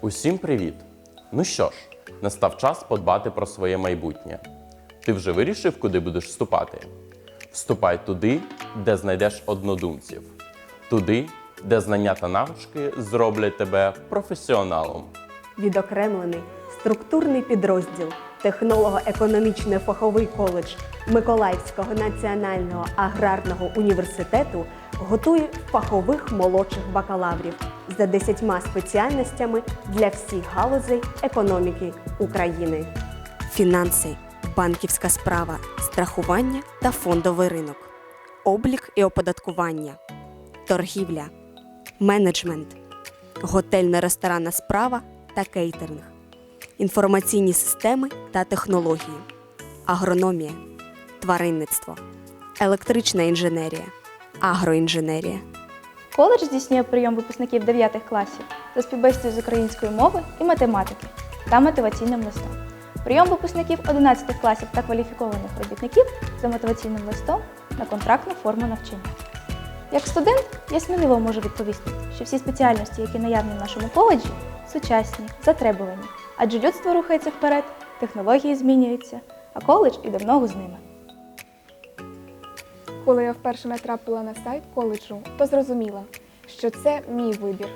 Усім привіт! Ну що ж, настав час подбати про своє майбутнє. Ти вже вирішив, куди будеш вступати? Вступай туди, де знайдеш однодумців, туди, де знання та навички зроблять тебе професіоналом. Відокремлений структурний підрозділ технолого-економічний фаховий коледж Миколаївського національного аграрного університету готує фахових молодших бакалаврів за 10 спеціальностями для всіх галузей економіки України. Фінанси, банківська справа, страхування та фондовий ринок, облік і оподаткування, торгівля, менеджмент, готельно-ресторанна справа та кейтеринг, інформаційні системи та технології, агрономія, тваринництво, електрична інженерія, агроінженерія. Коледж здійснює прийом випускників 9 класів за співбесідою з української мови і математики та мотиваційним листом. Прийом випускників 11 класів та кваліфікованих робітників за мотиваційним листом на контрактну форму навчання. Як студент, я сміливо можу відповісти, що всі спеціальності, які наявні в нашому коледжі, сучасні, затребувані, адже людство рухається вперед, технології змінюються, а коледж іде в ногу з ними. Коли я вперше натрапила на сайт коледжу, то зрозуміла, що це мій вибір.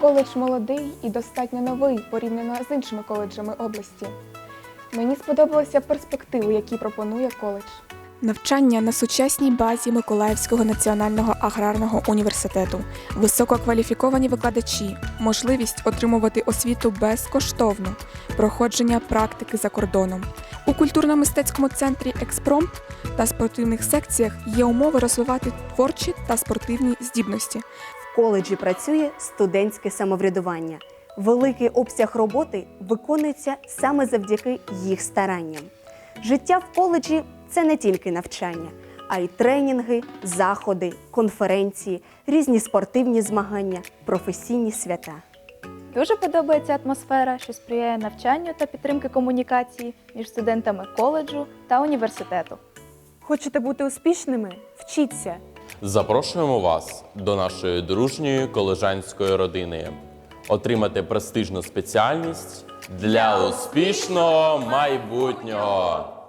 Коледж молодий і достатньо новий порівняно з іншими коледжами області. Мені сподобалися перспективи, які пропонує коледж. Навчання на сучасній базі Миколаївського національного аграрного університету, висококваліфіковані викладачі, можливість отримувати освіту безкоштовно, проходження практики за кордоном. У культурно-мистецькому центрі Експромт та спортивних секціях є умови розвивати творчі та спортивні здібності. В коледжі працює студентське самоврядування. Великий обсяг роботи виконується саме завдяки їх старанням. Життя в коледжі це не тільки навчання, а й тренінги, заходи, конференції, різні спортивні змагання, професійні свята. Дуже подобається атмосфера, що сприяє навчанню та підтримки комунікації між студентами коледжу та університету. Хочете бути успішними? Вчіться! Запрошуємо вас до нашої дружньої колежанської родини. Отримати престижну спеціальність для успішного майбутнього.